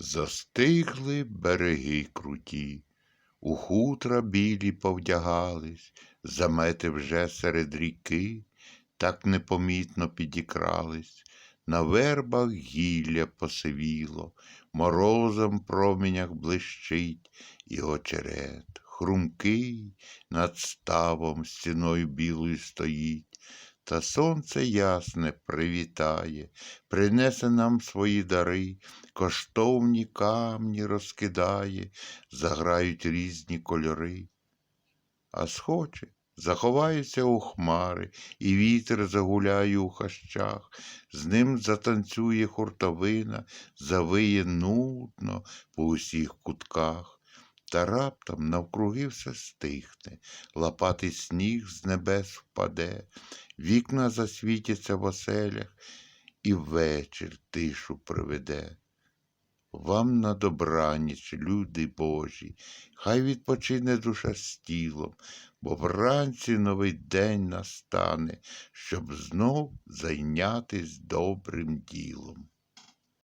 Застигли береги круті, у хутра білі повдягались, замети вже серед ріки, так непомітно підікрались, на вербах гілля посивіло, морозом променях блищить, і очерет, хрумкий, над ставом стіною білою стоїть, та сонце ясне привітає, принесе нам свої дари, коштовні камні розкидає, заграють різні кольори. А схоче, заховається у хмари, і вітер загуляє у хащах, з ним затанцює хуртовина, завиє нудно по усіх кутках. Та раптом навкруги все стихне, лопатий сніг з небес впаде, вікна засвітяться в оселях, і вечір тишу приведе. Вам на добраніч, люди Божі, хай відпочине душа з тілом, бо вранці новий день настане, щоб знов зайнятись добрим ділом.